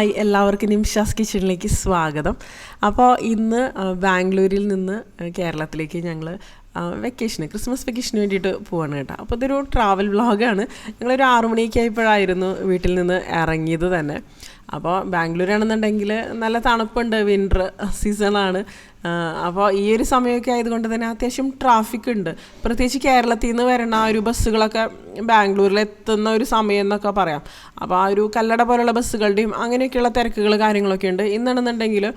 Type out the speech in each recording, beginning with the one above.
Hi എല്ലാവർക്കും നിംഷാസ് കിച്ചണിലേക്ക് സ്വാഗതം. അപ്പോൾ ഇന്ന് ബാംഗ്ലൂരിൽ നിന്ന് കേരളത്തിലേക്ക് ഞങ്ങൾ വെക്കേഷന് ക്രിസ്മസ് വെക്കേഷന് വേണ്ടിയിട്ട് പോവാണ് കേട്ടോ. അപ്പോൾ ഇതൊരു ട്രാവൽ വ്ളോഗാണ് ഞങ്ങളൊരു ആറു മണിയൊക്കെ ആയപ്പോഴായിരുന്നു വീട്ടിൽ നിന്ന് ഇറങ്ങിയത് തന്നെ. അപ്പോൾ ബാംഗ്ലൂരാണെന്നുണ്ടെങ്കിൽ നല്ല തണുപ്പുണ്ട് വിന്റർ സീസണാണ് അപ്പോൾ ഈ ഒരു സമയമൊക്കെ ആയതുകൊണ്ട് തന്നെ അത്യാവശ്യം ട്രാഫിക് ഉണ്ട്. പ്രത്യേകിച്ച് കേരളത്തിൽ നിന്ന് വരുന്ന ആ ഒരു ബസ്സുകളൊക്കെ ബാംഗ്ലൂരിൽ എത്തുന്ന ഒരു സമയം എന്നൊക്കെ പറയാം. അപ്പോൾ ആ ഒരു കല്ലട പോലുള്ള ബസ്സുകളുടെയും അങ്ങനെയൊക്കെയുള്ള തിരക്കുകൾ കാര്യങ്ങളൊക്കെ ഉണ്ട്. ഇന്നാണെന്നുണ്ടെങ്കിൽ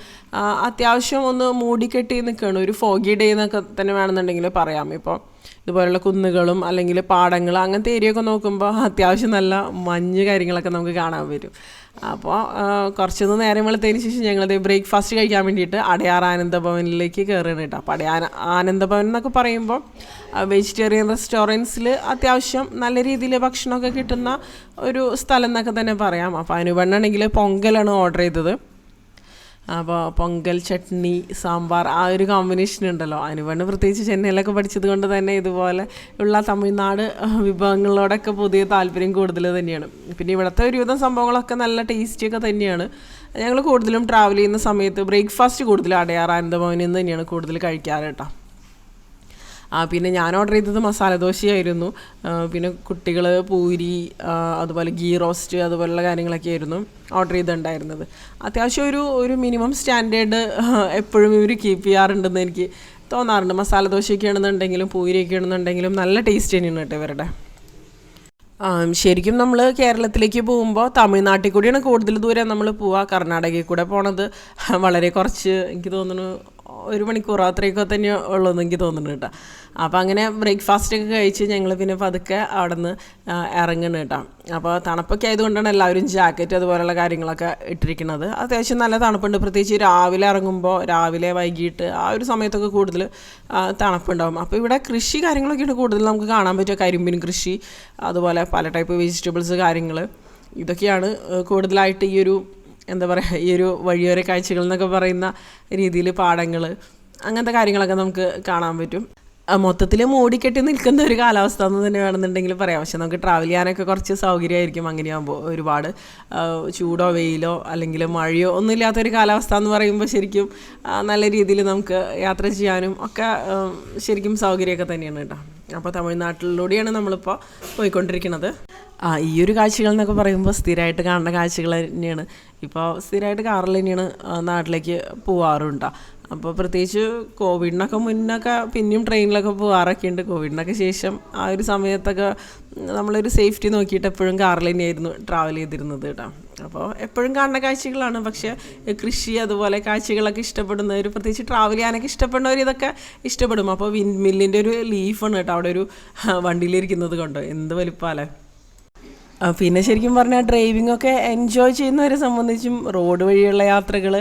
അത്യാവശ്യം ഒന്ന് മൂടിക്കെട്ടി നിൽക്കുകയാണ്. ഒരു ഫോഗി ഡേ എന്നൊക്കെ തന്നെ വേണമെന്നുണ്ടെങ്കിൽ പറയാം. ഇപ്പോൾ ഇതുപോലുള്ള കുന്നുകളും അല്ലെങ്കിൽ പാടങ്ങൾ അങ്ങനത്തെ ഏരിയ ഒക്കെ നോക്കുമ്പോൾ അത്യാവശ്യം നല്ല മഞ്ഞ് കാര്യങ്ങളൊക്കെ നമുക്ക് കാണാൻ വരും. അപ്പോൾ കുറച്ചൊന്ന് നേരം വെളുത്തതിന് ശേഷം ഞങ്ങളത് ബ്രേക്ക്ഫാസ്റ്റ് കഴിക്കാൻ വേണ്ടിയിട്ട് അടയാർ ആനന്ദഭവനിലേക്ക് കയറുകയാണ് കേട്ടോ. അപ്പോൾ അടയാർ ആനന്ദഭവൻ എന്നൊക്കെ പറയുമ്പോൾ വെജിറ്റേറിയൻ റെസ്റ്റോറന്റ്സിൽ അത്യാവശ്യം നല്ല രീതിയിൽ ഭക്ഷണമൊക്കെ കിട്ടുന്ന ഒരു സ്ഥലം എന്നൊക്കെ തന്നെ പറയാം. അപ്പോൾ അനുപണ്ണാണെങ്കിൽ പൊങ്കലാണ് ഓർഡർ ചെയ്തത്. അപ്പോൾ പൊങ്കൽ ചട്നി സാമ്പാർ ആ ഒരു കോമ്പിനേഷൻ ഉണ്ടല്ലോ. അനുവണ് പ്രത്യേകിച്ച് ചെന്നൈയിലൊക്കെ പഠിച്ചത് കൊണ്ട് തന്നെ ഇതുപോലെ ഉള്ള തമിഴ്നാട് വിഭവങ്ങളോടൊക്കെ പുതിയ താല്പര്യം കൂടുതൽ തന്നെയാണ്. പിന്നെ ഇവിടുത്തെ ഒരുവിധം സംഭവങ്ങളൊക്കെ നല്ല ടേസ്റ്റിയൊക്കെ തന്നെയാണ്. ഞങ്ങൾ കൂടുതലും ട്രാവൽ ചെയ്യുന്ന സമയത്ത് ബ്രേക്ക്ഫാസ്റ്റ് കൂടുതൽ അടയാർ അനന്തഭവനിൽ നിന്ന് തന്നെയാണ് കൂടുതൽ കഴിക്കാറ് കേട്ടോ. പിന്നെ ഞാൻ ഓർഡർ ചെയ്തത് മസാല ദോശയായിരുന്നു. പിന്നെ കുട്ടികൾ പൂരി അതുപോലെ ഗീ റോസ്റ്റ് അതുപോലുള്ള കാര്യങ്ങളൊക്കെ ആയിരുന്നു ഓർഡർ ചെയ്തിട്ടുണ്ടായിരുന്നത്. അത്യാവശ്യം ഒരു ഒരു മിനിമം സ്റ്റാൻഡേർഡ് എപ്പോഴും ഇവർ കീപ്പ് ചെയ്യാറുണ്ടെന്ന് എനിക്ക് തോന്നാറുണ്ട്. മസാല ദോശയൊക്കെ ആണെന്നുണ്ടെങ്കിലും പൂരിയൊക്കെ ആണെന്നുണ്ടെങ്കിലും നല്ല ടേസ്റ്റ് തന്നെയാണ് കേട്ടോ ഇവരുടെ. ശരിക്കും നമ്മൾ കേരളത്തിലേക്ക് പോകുമ്പോൾ തമിഴ്നാട്ടിൽ കൂടിയാണ് കൂടുതൽ ദൂരം നമ്മൾ പോവുക കർണാടകയിൽ കൂടെ പോണത് വളരെ കുറച്ച് എനിക്ക് തോന്നുന്നു ഒരു മണിക്കൂർ അത്രയൊക്കെ തന്നെ ഉള്ളൂ എനിക്ക് തോന്നുന്നു കേട്ടോ. അപ്പോൾ അങ്ങനെ ബ്രേക്ക്ഫാസ്റ്റ് ഒക്കെ കഴിച്ച് ഞങ്ങൾ പിന്നെ പതുക്കെ അവിടെ നിന്ന് ഇറങ്ങണം കേട്ടോ. അപ്പോൾ തണുപ്പൊക്കെ ആയതുകൊണ്ടാണ് എല്ലാവരും ജാക്കറ്റ് അതുപോലെയുള്ള കാര്യങ്ങളൊക്കെ ഇട്ടിരിക്കുന്നത്. അത്യാവശ്യം നല്ല തണുപ്പുണ്ട്. പ്രത്യേകിച്ച് രാവിലെ ഇറങ്ങുമ്പോൾ രാവിലെ വൈകിട്ട് ആ ഒരു സമയത്തൊക്കെ കൂടുതൽ തണുപ്പുണ്ടാകും അപ്പോൾ ഇവിടെ കൃഷി കാര്യങ്ങളൊക്കെയാണ് കൂടുതൽ നമുക്ക് കാണാൻ പറ്റുക കരിമ്പിൻ കൃഷി അതുപോലെ പല ടൈപ്പ് വെജിറ്റബിൾസ് കാര്യങ്ങൾ ഇതൊക്കെയാണ് കൂടുതലായിട്ട് ഈ ഒരു എന്താ പറയുക ഈ ഒരു വഴിയോര കാഴ്ചകൾ എന്നൊക്കെ പറയുന്ന രീതിയിൽ പാടങ്ങൾ അങ്ങനത്തെ കാര്യങ്ങളൊക്കെ നമുക്ക് കാണാൻ പറ്റും. മൊത്തത്തിൽ മൂടിക്കെട്ടി നിൽക്കുന്ന ഒരു കാലാവസ്ഥ എന്ന് തന്നെ വേണമെന്നുണ്ടെങ്കിൽ പറയാം. പക്ഷെ നമുക്ക് ട്രാവൽ ചെയ്യാനൊക്കെ കുറച്ച് സൗകര്യമായിരിക്കും അങ്ങനെയാകുമ്പോൾ ഒരുപാട്. ചൂടോ വെയിലോ അല്ലെങ്കിൽ മഴയോ ഒന്നുമില്ലാത്തൊരു കാലാവസ്ഥ എന്ന് പറയുമ്പോൾ ശരിക്കും നല്ല രീതിയിൽ നമുക്ക് യാത്ര ചെയ്യാനും ഒക്കെ ശരിക്കും സൗകര്യമൊക്കെ തന്നെയാണ് കേട്ടോ. അപ്പോൾ തമിഴ്നാട്ടിലൂടെയാണ് നമ്മളിപ്പോൾ പോയിക്കൊണ്ടിരിക്കുന്നത്. ആ ഈ ഒരു കാഴ്ചകൾ എന്നൊക്കെ പറയുമ്പോൾ സ്ഥിരമായിട്ട് കാണുന്ന കാഴ്ചകൾ തന്നെയാണ്. ഇപ്പോൾ സ്ഥിരമായിട്ട് കാറിൽ തന്നെയാണ് നാട്ടിലേക്ക് പോവാറുണ്ടോ. അപ്പോൾ പ്രത്യേകിച്ച് കോവിഡിനൊക്കെ മുന്നൊക്കെ പിന്നെയും ട്രെയിനിലൊക്കെ പോകാറൊക്കെ ഉണ്ട് കോവിഡിനൊക്കെ ശേഷം ആ ഒരു സമയത്തൊക്കെ നമ്മളൊരു സേഫ്റ്റി നോക്കിയിട്ട് എപ്പോഴും കാറിൽ തന്നെയായിരുന്നു ട്രാവൽ ചെയ്തിരുന്നത് കേട്ടോ അപ്പോൾ എപ്പോഴും കാണുന്ന കാഴ്ചകളാണ്. പക്ഷേ കൃഷി അതുപോലെ കാഴ്ചകളൊക്കെ ഇഷ്ടപ്പെടുന്നവർ പ്രത്യേകിച്ച് ട്രാവൽ ചെയ്യാനൊക്കെ ഇഷ്ടപ്പെടുന്നവർ ഇതൊക്കെ ഇഷ്ടപ്പെടും. അപ്പോൾ വിൻ മില്ലിന്റെ ഒരു ലീഫാണ് കേട്ടോ അവിടെ ഒരു വണ്ടിയിലിരിക്കുന്നത് കൊണ്ട്? എന്ത് വലിപ്പമല്ലേ ആ, പിന്നെ ശരിക്കും പറഞ്ഞാൽ ഡ്രൈവിംഗ് ഒക്കെ എൻജോയ് ചെയ്യുന്നവരെ സംബന്ധിച്ചും റോഡ് വഴിയുള്ള യാത്രകൾ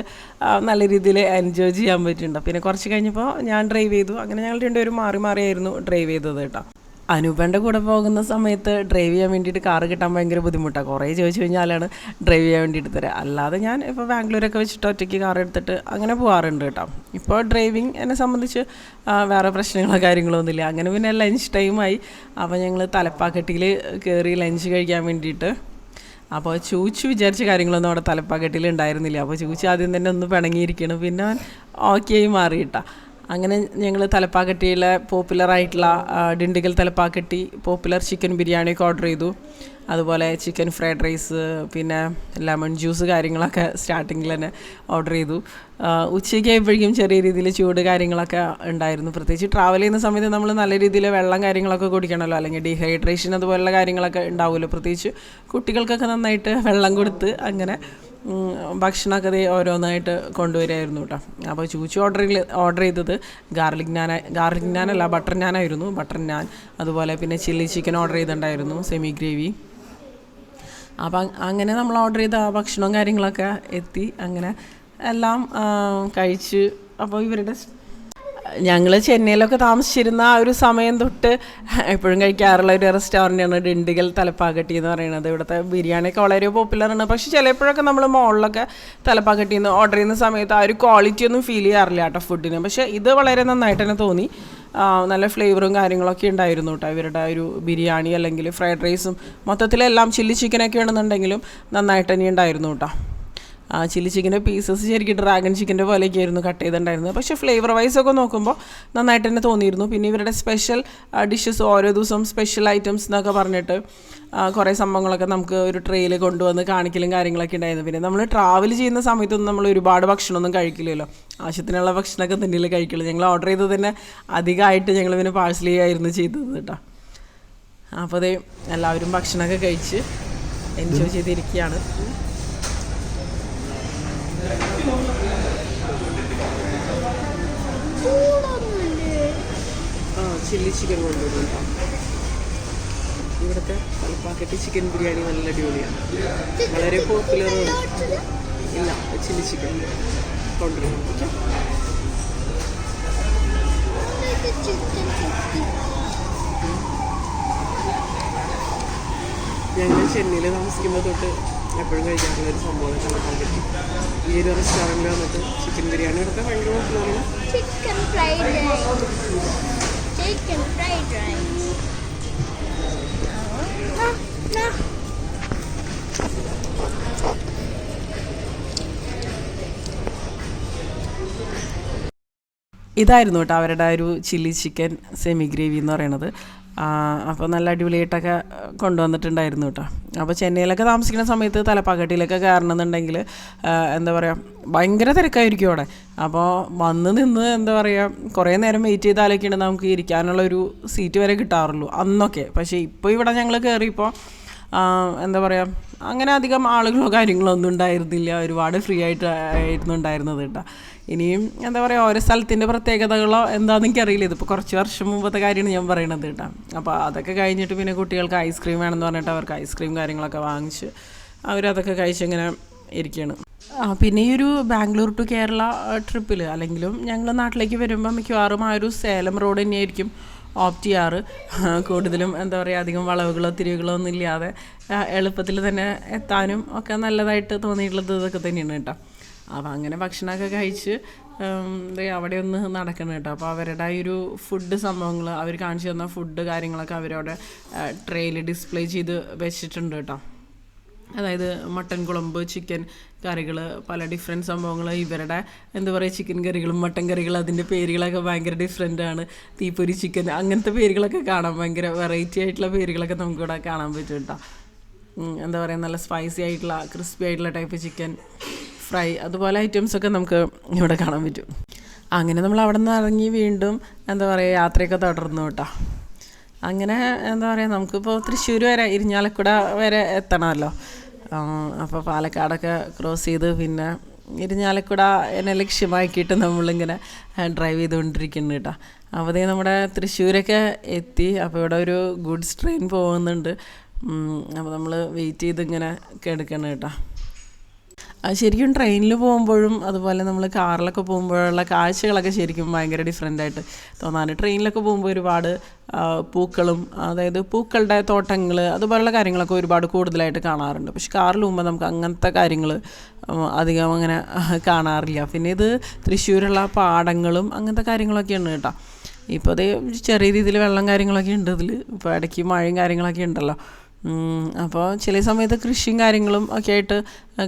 നല്ല രീതിയിൽ എൻജോയ് ചെയ്യാൻ പറ്റുന്നുണ്ട്. പിന്നെ കുറച്ച് കഴിഞ്ഞപ്പോൾ ഞാൻ ഡ്രൈവ് ചെയ്തു. അങ്ങനെ ഞങ്ങൾ രണ്ടുപേരും മാറി മാറിയായിരുന്നു ഡ്രൈവ് ചെയ്തത് കേട്ടോ അനൂപന്റെ കൂടെ പോകുന്ന സമയത്ത് ഡ്രൈവ് ചെയ്യാൻ വേണ്ടിയിട്ട് കാറ് കിട്ടാൻ ഭയങ്കര ബുദ്ധിമുട്ടാണ് കുറേ ചോദിച്ചു കഴിഞ്ഞാലാണ് ഡ്രൈവ് ചെയ്യാൻ വേണ്ടിയിട്ട് തരാം. അല്ലാതെ ഞാൻ ഇപ്പോൾ ബാംഗ്ലൂരൊക്കെ വെച്ചിട്ട് ഒറ്റയ്ക്ക് കാർ എടുത്തിട്ട് അങ്ങനെ പോകാറുണ്ട് കേട്ടോ. ഇപ്പോൾ ഡ്രൈവിംഗ് എന്നെ സംബന്ധിച്ച് വേറെ പ്രശ്നങ്ങളോ കാര്യങ്ങളോ ഒന്നുമില്ല. അങ്ങനെ പിന്നെ ലഞ്ച് ടൈമായി അപ്പോൾ ഞങ്ങൾ തലപ്പാക്കട്ടിയിൽ കയറി ലഞ്ച് കഴിക്കാൻ വേണ്ടിയിട്ട്. അപ്പോൾ ചൂച്ചു വിചാരിച്ച കാര്യങ്ങളൊന്നും അവിടെ തലപ്പാക്കട്ടിയിൽ ഉണ്ടായിരുന്നില്ല. അപ്പോൾ ചൂച്ചു ആദ്യം തന്നെ ഒന്ന് പിണങ്ങിയിരിക്കണം. പിന്നെ ഓക്കെ ആയി മാറിയിട്ടാ. അങ്ങനെ ഞങ്ങൾ തലപ്പാക്കട്ടിയിലെ പോപ്പുലറായിട്ടുള്ള ഡിണ്ടിഗൽ തലപ്പാക്കട്ടി പോപ്പുലർ ചിക്കൻ ബിരിയാണിയൊക്കെ ഓർഡർ ചെയ്തു. അതുപോലെ ചിക്കൻ ഫ്രൈഡ് റൈസ് പിന്നെ ലെമൺ ജ്യൂസ് കാര്യങ്ങളൊക്കെ സ്റ്റാർട്ടിങ്ങിൽ തന്നെ ഓർഡർ ചെയ്തു. ഉച്ചയ്ക്ക് ആയപ്പോഴേക്കും ചെറിയ രീതിയിൽ ചൂട് കാര്യങ്ങളൊക്കെ ഉണ്ടായിരുന്നു. പ്രത്യേകിച്ച് ട്രാവൽ ചെയ്യുന്ന സമയത്ത് നമ്മൾ നല്ല രീതിയിൽ വെള്ളം കാര്യങ്ങളൊക്കെ കുടിക്കണമല്ലോ. അല്ലെങ്കിൽ ഡീഹൈഡ്രേഷൻ അതുപോലുള്ള കാര്യങ്ങളൊക്കെ ഉണ്ടാവുമല്ലോ. പ്രത്യേകിച്ച് കുട്ടികൾക്കൊക്കെ നന്നായിട്ട് വെള്ളം കൊടുത്ത് അങ്ങനെ ഉം, ഭക്ഷണമൊക്കെ ഓരോന്നായിട്ട് കൊണ്ടുവരികയായിരുന്നു കേട്ടോ. അപ്പോൾ ചൂച്ചി ഓർഡർ ഓർഡർ ചെയ്തത് ഗാർലിക് നാൻ ഗാർലിക് നാനല്ല ബട്ടർ നാനായിരുന്നു ബട്ടർ നാൻ അതുപോലെ പിന്നെ ചില്ലി ചിക്കൻ ഓർഡർ ചെയ്തിട്ടുണ്ടായിരുന്നു സെമി ഗ്രേവി അപ്പം അങ്ങനെ നമ്മൾ ഓർഡർ ചെയ്ത ഭക്ഷണവും കാര്യങ്ങളൊക്കെ എത്തി. അങ്ങനെ എല്ലാം കഴിച്ച്. അപ്പോൾ ഇവരുടെ ഞങ്ങൾ ചെന്നൈയിലൊക്കെ താമസിച്ചിരുന്ന ആ ഒരു സമയം തൊട്ട് എപ്പോഴും കഴിക്കാറുള്ള ഒരു റെസ്റ്റോറന്റാണ് ഡിണ്ടിഗൽ തലപ്പാക്കട്ടി എന്ന് പറയുന്നത്. ഇവിടുത്തെ ബിരിയാണിയൊക്കെ വളരെ പോപ്പുലറാണ് പക്ഷെ ചിലപ്പോഴൊക്കെ നമ്മൾ മോളിലൊക്കെ തലപ്പാക്കട്ടി നിന്ന് ഓർഡർ ചെയ്യുന്ന സമയത്ത് ആ ഒരു ക്വാളിറ്റി ഒന്നും ഫീൽ ചെയ്യാറില്ല കേട്ടോ ഫുഡിന് പക്ഷേ ഇത് വളരെ നന്നായിട്ട് തന്നെ തോന്നി. നല്ല ഫ്ലേവറും കാര്യങ്ങളൊക്കെ ഉണ്ടായിരുന്നു കേട്ടോ ഇവരുടെ ഒരു ബിരിയാണി അല്ലെങ്കിൽ ഫ്രൈഡ് റൈസും മൊത്തത്തിലെല്ലാം ചില്ലി ചിക്കനൊക്കെ ഉണ്ടെന്നുണ്ടെങ്കിലും നന്നായിട്ട് തന്നെ ഉണ്ടായിരുന്നു കേട്ടോ. ചില്ലി ചിക്കന്റെ പീസസ് ശരിക്കും ഡ്രാഗൺ ചിക്കന്റെ പോലെയൊക്കെ ആയിരുന്നു കട്ട് ചെയ്തിട്ടുണ്ടായിരുന്നത്. പക്ഷേ ഫ്ലേവർ വൈസ് ഒക്കെ നോക്കുമ്പോൾ നന്നായിട്ട് തന്നെ തോന്നിയിരുന്നു. പിന്നെ ഇവരുടെ സ്പെഷ്യൽ ഡിഷസ് ഓരോ ദിവസവും സ്പെഷ്യൽ ഐറ്റംസ് എന്നൊക്കെ പറഞ്ഞിട്ട് കുറേ സംഭവങ്ങളൊക്കെ നമുക്ക് ഒരു ട്രെയിൽ കൊണ്ടുവന്ന് കാണിക്കലും കാര്യങ്ങളൊക്കെ ഉണ്ടായിരുന്നു. പിന്നെ നമ്മൾ ട്രാവൽ ചെയ്യുന്ന സമയത്തൊന്നും നമ്മൾ ഒരുപാട് ഭക്ഷണമൊന്നും കഴിക്കില്ലല്ലോ. ആവശ്യത്തിനുള്ള ഭക്ഷണമൊക്കെ തന്നെയല്ലേ കഴിക്കില്ല ഞങ്ങൾ ഓർഡർ ചെയ്തത് തന്നെ അധികമായിട്ട് ഞങ്ങൾ പിന്നെ പാഴ്സൽ ചെയ്യായിരുന്നു ചെയ്തത് കേട്ടോ. അപ്പോൾ അതേ എല്ലാവരും ഭക്ഷണമൊക്കെ കഴിച്ച് എൻജോയ് ചെയ്തിരിക്കുകയാണ്. ആ ചില്ലി ചിക്കൻ കൊണ്ടുവരുന്നുണ്ടോ ഇവിടുത്തെ തലപ്പാക്കട്ടി ചിക്കൻ ബിരിയാണി നല്ല അടിപൊളിയാണ്. വളരെ പോപ്പുലറാണ് ഇല്ല ചില്ലി ചിക്കൻ കൊണ്ടുവരും. ഓക്കെ ഞങ്ങൾ ചെന്നൈയിൽ താമസിക്കുമ്പോൾ തൊട്ട് എപ്പോഴും കഴിക്കാറുള്ള ഒരു സംഭവം തലപ്പാക്കട്ടി ഈ ഒരു റെസ്റ്റോറന്റിൽ വന്നിട്ട് ചിക്കൻ ബിരിയാണി എടുത്താൽ ഭയങ്കര ചിക്കൻ ഫ്രൈഡ് no. ഇതായിരുന്നു കേട്ടോ അവരുടെ ഒരു ചില്ലി ചിക്കൻ സെമി ഗ്രേവി എന്ന് പറയണത് അപ്പോൾ നല്ല അടിപൊളിയായിട്ടൊക്കെ കൊണ്ടുവന്നിട്ടുണ്ടായിരുന്നു കേട്ടോ. അപ്പോൾ ചെന്നൈയിലൊക്കെ താമസിക്കുന്ന സമയത്ത് തലപ്പാക്കട്ടിയിലൊക്കെ കയറണമെന്നുണ്ടെങ്കിൽ എന്താ പറയുക ഭയങ്കര തിരക്കായിരിക്കും അവിടെ. അപ്പോൾ വന്ന് നിന്ന് എന്താ പറയുക കുറേ നേരം വെയിറ്റ് ചെയ്താലൊക്കെയാണ് നമുക്ക് ഇരിക്കാനുള്ള ഒരു സീറ്റ് വരെ കിട്ടാറുള്ളൂ അന്നൊക്കെ. പക്ഷേ ഇപ്പോൾ ഇവിടെ ഞങ്ങൾ കയറിയപ്പോൾ എന്താ പറയുക അങ്ങനെ അധികം ആളുകളോ കാര്യങ്ങളോ ഒന്നും ഉണ്ടായിരുന്നില്ല. ഒരുപാട് ഫ്രീ ആയിട്ട് ആയിരുന്നു ഉണ്ടായിരുന്നത് കേട്ടോ. ഇനിയും എന്താ പറയുക ഓരോ സ്ഥലത്തിന്റെ പ്രത്യേകതകളോ എന്താണെന്ന് എനിക്കറിയില്ല. ഇതിപ്പോൾ കുറച്ച് വർഷം മുമ്പത്തെ കാര്യമാണ് ഞാൻ പറയണത് കേട്ടോ. അപ്പോൾ അതൊക്കെ കഴിഞ്ഞിട്ട് പിന്നെ കുട്ടികൾക്ക് ഐസ്ക്രീം വേണമെന്ന് പറഞ്ഞിട്ട് അവർക്ക് ഐസ്ക്രീം കാര്യങ്ങളൊക്കെ വാങ്ങിച്ച് അവരതൊക്കെ കഴിച്ചിങ്ങനെ ഇരിക്കുകയാണ് പിന്നെ ഈ ഒരു ബാംഗ്ലൂർ ടു കേരള ട്രിപ്പിൽ അല്ലെങ്കിലും ഞങ്ങൾ നാട്ടിലേക്ക് വരുമ്പോൾ മിക്കവാറും ആ ഒരു സേലം റോഡ് തന്നെയായിരിക്കും ഓപ്റ്റ് ചെയ്യാറ്. കൂടുതലും എന്താ പറയുക അധികം വളവുകളോ തിരിവുകളോ ഒന്നും ഇല്ലാതെ എളുപ്പത്തിൽ തന്നെ എത്താനും ഒക്കെ നല്ലതായിട്ട് തോന്നിയിട്ടുള്ളത് ഇതൊക്കെ തന്നെയാണ് കേട്ടോ. അപ്പോൾ അങ്ങനെ ഭക്ഷണമൊക്കെ കഴിച്ച് അവിടെ ഒന്ന് നടക്കണം കേട്ടോ. അപ്പോൾ അവരുടെ ആ ഒരു ഫുഡ് സംഭവങ്ങൾ അവർ കാണിച്ചു തന്ന ഫുഡ് കാര്യങ്ങളൊക്കെ അവരവിടെ ട്രെയിൽ ഡിസ്പ്ലേ ചെയ്ത് വെച്ചിട്ടുണ്ട് കേട്ടോ. അതായത് മട്ടൻ കുളമ്പ് ചിക്കൻ കറികൾ പല ഡിഫറെന്റ് സംഭവങ്ങൾ ഇവരുടെ എന്താ പറയുക ചിക്കൻ കറികളും മട്ടൻ കറികളും അതിന്റെ പേരുകളൊക്കെ ഭയങ്കര ഡിഫറെന്റ് ആണ്. തീപ്പൊരി ചിക്കൻ അങ്ങനത്തെ പേരുകളൊക്കെ കാണാം ഭയങ്കര വെറൈറ്റി ആയിട്ടുള്ള പേരുകളൊക്കെ നമുക്കിവിടെ കാണാൻ പറ്റും കേട്ടോ. എന്താ പറയുക നല്ല സ്പൈസി ആയിട്ടുള്ള ക്രിസ്പി ആയിട്ടുള്ള ടൈപ്പ് ചിക്കൻ ഫ്രൈ അതുപോലെ ഐറ്റംസൊക്കെ നമുക്ക് ഇവിടെ കാണാൻ പറ്റും. അങ്ങനെ നമ്മൾ അവിടെ നിന്ന് ഇറങ്ങി വീണ്ടും എന്താ പറയുക യാത്രയൊക്കെ തുടർന്നു കേട്ടോ. അങ്ങനെ എന്താ പറയുക നമുക്കിപ്പോൾ തൃശ്ശൂർ വരെ ഇരിഞ്ഞാലക്കുട വരെ എത്തണമല്ലോ. അപ്പോൾ പാലക്കാടൊക്കെ ക്രോസ് ചെയ്ത് പിന്നെ ഇരിഞ്ഞാലക്കുട എന്നെ ലക്ഷ്യമാക്കിയിട്ട് നമ്മളിങ്ങനെ ഡ്രൈവ് ചെയ്തുകൊണ്ടിരിക്കുന്നു കേട്ടോ. അപ്പോൾ നമ്മുടെ തൃശ്ശൂരൊക്കെ എത്തി. അപ്പോൾ ഇവിടെ ഒരു ഗുഡ്സ് ട്രെയിൻ പോകുന്നുണ്ട്. അപ്പോൾ നമ്മൾ വെയിറ്റ് ചെയ്ത് ഇങ്ങനെ കിടക്കണം കേട്ടോ. ശരിക്കും ട്രെയിനിൽ പോകുമ്പോഴും അതുപോലെ നമ്മൾ കാറിലൊക്കെ പോകുമ്പോഴുള്ള കാഴ്ചകളൊക്കെ ശരിക്കും ഭയങ്കര ഡിഫറെന്റ് ആയിട്ട് തോന്നാറ് ട്രെയിനിലൊക്കെ പോകുമ്പോൾ ഒരുപാട് പൂക്കളും അതായത് പൂക്കളുടെ തോട്ടങ്ങൾ അതുപോലെയുള്ള കാര്യങ്ങളൊക്കെ ഒരുപാട് കൂടുതലായിട്ട് കാണാറുണ്ട്. പക്ഷെ കാറിൽ പോകുമ്പോൾ നമുക്ക് അങ്ങനത്തെ കാര്യങ്ങൾ അധികം അങ്ങനെ കാണാറില്ല. പിന്നെ ഇത് തൃശ്ശൂരുള്ള പാടങ്ങളും അങ്ങനത്തെ കാര്യങ്ങളൊക്കെയാണ് കേട്ടോ. ഇപ്പോൾ അതേ ചെറിയ രീതിയിൽ വെള്ളം കാര്യങ്ങളൊക്കെ ഉണ്ട് ഇതിൽ ഇപ്പോൾ ഇടയ്ക്ക് മഴയും കാര്യങ്ങളൊക്കെ ഉണ്ടല്ലോ. അപ്പോൾ ചില സമയത്ത് കൃഷിയും കാര്യങ്ങളും ഒക്കെ ആയിട്ട്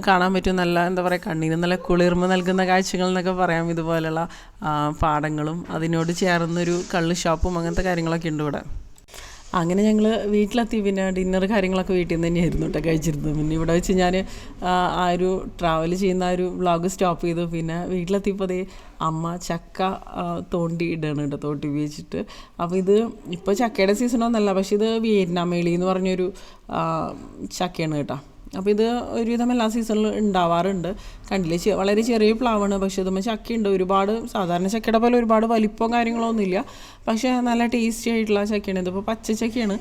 കാണാൻ പറ്റും. നല്ല എന്താ പറയുക കണ്ണിന് നല്ല കുളിർമ നൽകുന്ന കാഴ്ചകൾ എന്നൊക്കെ പറയാം ഇതുപോലെയുള്ള പാടങ്ങളും അതിനോട് ചേർന്നൊരു കള്ള് ഷോപ്പും അങ്ങനത്തെ കാര്യങ്ങളൊക്കെ ഉണ്ട് ഇവിടെ. അങ്ങനെ ഞങ്ങൾ വീട്ടിലെത്തി. പിന്നെ ഡിന്നർ കാര്യങ്ങളൊക്കെ വീട്ടിൽ നിന്ന് തന്നെയായിരുന്നു കേട്ടോ കഴിച്ചിരുന്നത്. പിന്നെ ഇവിടെ വെച്ച് ഞാൻ ആ ഒരു ട്രാവൽ ചെയ്യുന്ന ആ ഒരു വ്ളോഗ് സ്റ്റോപ്പ് ചെയ്തു. പിന്നെ വീട്ടിലെത്തിയപ്പോൾ അതേ അമ്മ ചക്ക തോണ്ടി ഇടുകയാണ് കേട്ടോ തോട്ടി ഉപയോഗിച്ചിട്ട്. അപ്പോൾ ഇത് ഇപ്പോൾ ചക്കയുടെ സീസണൊന്നല്ല പക്ഷേ ഇത് വിയറ്റ്നാമേളി എന്ന് പറഞ്ഞൊരു ചക്കയാണ് കേട്ടോ. അപ്പോൾ ഇത് ഒരുവിധം എല്ലാ സീസണിലും ഉണ്ടാവാറുണ്ട്. കണ്ടില്ലേ? വളരെ ചെറിയ പ്ലാവാണ്. പക്ഷേ ഇതുമ്പോൾ ചക്കയുണ്ട്. ഒരുപാട് സാധാരണ ചക്കയുടെ പോലെ ഒരുപാട് വലിപ്പവും കാര്യങ്ങളൊന്നുമില്ല. പക്ഷേ നല്ല ടേസ്റ്റി ആയിട്ടുള്ള ചക്കയാണ്. ഇതിപ്പോൾ പച്ച ചക്കയാണ്.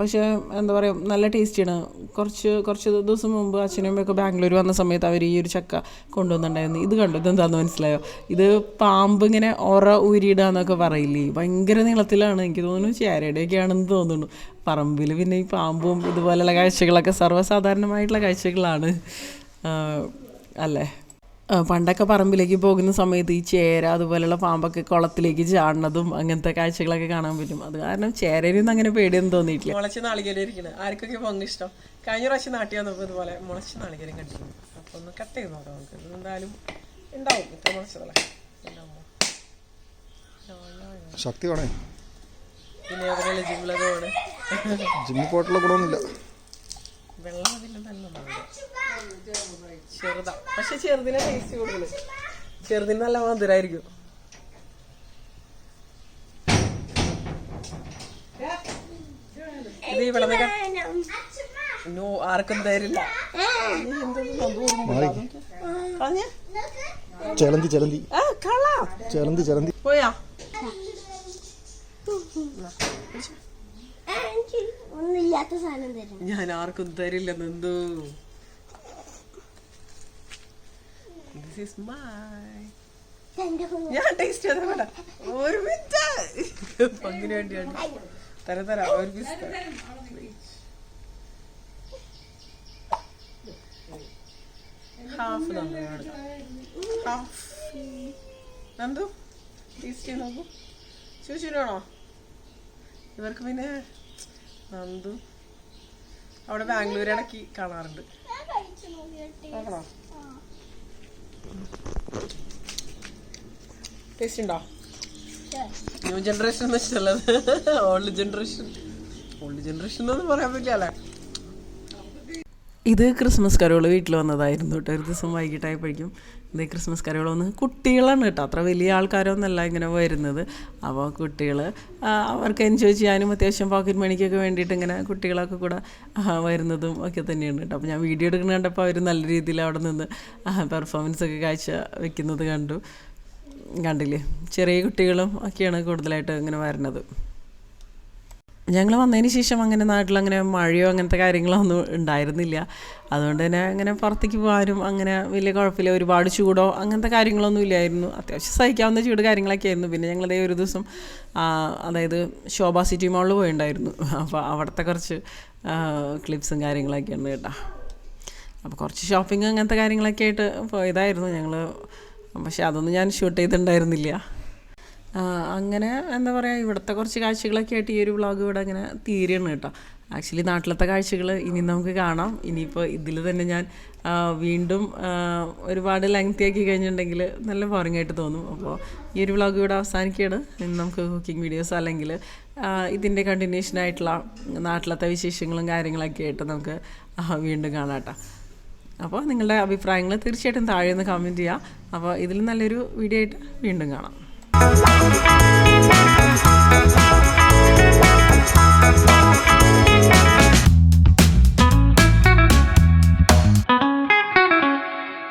പക്ഷേ എന്താ പറയുക നല്ല ടേസ്റ്റിയാണ്. കുറച്ച് കുറച്ച് ദിവസം മുമ്പ് അച്ഛനും അമ്മയൊക്കെ ബാംഗ്ലൂർ വന്ന സമയത്ത് അവർ ഈ ഒരു ചക്ക കൊണ്ടുവന്നിട്ടുണ്ടായിരുന്നു. ഇത് കണ്ടു? ഇതെന്താണെന്ന് മനസ്സിലായോ? ഇത് പാമ്പ് ഇങ്ങനെ ഒറ ഊരിയിടുക എന്നൊക്കെ പറയില്ലേ? ഭയങ്കര നീളത്തിലാണ്. എനിക്ക് തോന്നുന്നു ചേരയുടെയൊക്കെ ആണെന്ന് തോന്നുന്നു. പറമ്പിൽ പിന്നെ ഈ പാമ്പും ഇതുപോലെയുള്ള കാഴ്ചകളൊക്കെ സർവസാധാരണമായിട്ടുള്ള കാഴ്ചകളാണ്. അല്ലേ? പണ്ടൊക്കെ പറമ്പിലേക്ക് പോകുന്ന സമയത്ത് ഈ ചേര അതുപോലെയുള്ള പാമ്പൊക്കെ കുളത്തിലേക്ക് ചാടുന്നതും അങ്ങനത്തെ കാഴ്ചകളൊക്കെ കാണാൻ പറ്റും. അത് കാരണം ചേരനൊന്നും അങ്ങനെ പേടിയൊന്നും തോന്നിയിട്ടില്ല. മുളച്ച് നാളികേരം ഇരിക്കുന്നത് ആർക്കൊക്കെ പൊങ്ങ് ഇഷ്ടം? കഴിഞ്ഞ പ്രാവശ്യം നാട്ടിൽ വന്നപ്പോൾ ഇതുപോലെ മുളച്ച് നാളികേരം കണ്ടിരുന്നു. ഒന്ന് കട്ട് ചെയ്ത് നോക്കാം നമുക്ക്. ഇത് എന്തായാലും ഉണ്ടാവും. ഇത്ര മുളച്ചതല്ലേ. ശക്തി പിന്നെ ജിമ്മിലൊക്കെ പോണ്? ജിമ്മിൽ പോയിട്ടുള്ള ഗുണമൊന്നുമില്ല. വെള്ളം അതിൽ നല്ലതാണ് ചെറുതാ. പക്ഷെ ചെറുതിനെ ടേസ്റ്റ് കൂടുതൽ ചെറുതിന് നല്ല മധുരായിരിക്കും. ഇത് ഇവിടെ നോ ആർക്കും തരില്ല. ചെലന്തി ചെലന്തി. ആ കള. ചെലന്തി ചെലന്തി. പോയാ. എനിക്ക് ഒന്നുമില്ലാത്ത സാധനം തരും. ഞാൻ ആർക്കും തരില്ല നന്ദു ദിസ് ഈസ് മൈ ഞാൻ ടേസ്റ്റ് ചെയ്ത വേണ്ട ഒരു മിനിറ്റ് പങ്കിന് വേണ്ടിയാണ്. തരാം തരാം ഒരു piece half Nandu half Nandu taste ചെയ്ത് നോക്കൂ ഇവർക്ക് പിന്നെ നന്ദു. അവിടെ ബാംഗ്ലൂർ ഇടയ്ക്ക് കാണാറുണ്ട് ടേസ്റ്റ് ഉണ്ടോ? ന്യൂ ജനറേഷൻ എന്ന് ഓൾഡ് ജനറേഷൻ ഓൾഡ് ജനറേഷൻ എന്നൊന്നും പറയാൻ പറ്റില്ല ഇത് ക്രിസ്മസ് കരോൾ വീട്ടിൽ വന്നതായിരുന്നു കേട്ടോ. ഒരു ദിവസം വൈകിട്ടായപ്പോഴേക്കും. ഇത് ക്രിസ്മസ് കറികളൊന്ന് കുട്ടികളാണ് കേട്ടോ. അത്ര വലിയ ആൾക്കാരൊന്നല്ല ഇങ്ങനെ വരുന്നത്. അപ്പോൾ കുട്ടികൾ അവർക്ക് എൻജോയ് ചെയ്യാനും അത്യാവശ്യം പോക്കറ്റ് മണിക്കൊക്കെ വേണ്ടിയിട്ട് ഇങ്ങനെ കുട്ടികളൊക്കെ കൂടെ വരുന്നതും ഒക്കെ തന്നെയാണ് കേട്ടോ. അപ്പോൾ ഞാൻ വീഡിയോ എടുക്കുന്ന കണ്ടപ്പോൾ അവർ നല്ല രീതിയിൽ അവിടെ നിന്ന് പെർഫോമൻസ് ഒക്കെ കാഴ്ച വെക്കുന്നത് കണ്ടു. കണ്ടില്ലേ? ചെറിയ കുട്ടികളും ഒക്കെയാണ് കൂടുതലായിട്ട് ഇങ്ങനെ വരുന്നത്. ഞങ്ങൾ വന്നതിന് ശേഷം അങ്ങനെ നാട്ടിൽ അങ്ങനെ മഴയോ അങ്ങനത്തെ കാര്യങ്ങളോ ഒന്നും ഉണ്ടായിരുന്നില്ല. അതുകൊണ്ട് തന്നെ അങ്ങനെ പുറത്തേക്ക് പോകാനും അങ്ങനെ വലിയ കുഴപ്പമില്ല. ഒരുപാട് ചൂടോ അങ്ങനത്തെ കാര്യങ്ങളൊന്നും ഇല്ലായിരുന്നു. അത്യാവശ്യം സഹിക്കാവുന്ന ചൂട് കാര്യങ്ങളൊക്കെ ആയിരുന്നു. പിന്നെ ഞങ്ങളതേ ഒരു ദിവസം അതായത് ശോഭ സിറ്റി മോളിൽ പോയിണ്ടായിരുന്നു. അപ്പോൾ അവിടുത്തെ കുറച്ച് ക്ലിപ്സും കാര്യങ്ങളൊക്കെ കാര്യങ്ങളൊക്കെയാണ് കേട്ടോ. അപ്പോൾ കുറച്ച് ഷോപ്പിംഗ് അങ്ങനത്തെ കാര്യങ്ങളൊക്കെ ആയിട്ട് പോയതായിരുന്നു ഞങ്ങൾ പക്ഷെ അതൊന്നും ഞാൻ ഷൂട്ട് ചെയ്തിട്ടുണ്ടായിരുന്നില്ല. അങ്ങനെ എന്താ പറയുക ഇവിടുത്തെ കുറച്ച് കാഴ്ചകളൊക്കെ ആയിട്ട് ഈ ഒരു വ്ളോഗ് ഇവിടെ അങ്ങനെ തീരെയാണ് കേട്ടോ. ആക്ച്വലി നാട്ടിലത്തെ കാഴ്ചകൾ ഇനി നമുക്ക് കാണാം. ഇനിയിപ്പോൾ ഇതിൽ തന്നെ ഞാൻ വീണ്ടും ഒരുപാട് ലെങ്തി ആക്കി കഴിഞ്ഞിട്ടുണ്ടെങ്കിൽ നല്ല ബോറിംഗ് ആയിട്ട് തോന്നും. അപ്പോൾ ഈ ഒരു വ്ളോഗ് ഇവിടെ അവസാനിക്കുകയാണ്. ഇനി നമുക്ക് കുക്കിംഗ് വീഡിയോസ് അല്ലെങ്കിൽ ഇതിന്റെ കണ്ടിന്യൂഷൻ ആയിട്ടുള്ള നാട്ടിലത്തെ വിശേഷങ്ങളും കാര്യങ്ങളൊക്കെ ആയിട്ട് നമുക്ക് വീണ്ടും കാണാം കേട്ടോ. അപ്പോൾ നിങ്ങളുടെ അഭിപ്രായങ്ങൾ തീർച്ചയായിട്ടും താഴെ ഒന്ന് കമന്റ് ചെയ്യുക അപ്പോൾ ഇതിൽ നല്ലൊരു വീഡിയോ ആയിട്ട് വീണ്ടും കാണാം. Thank you.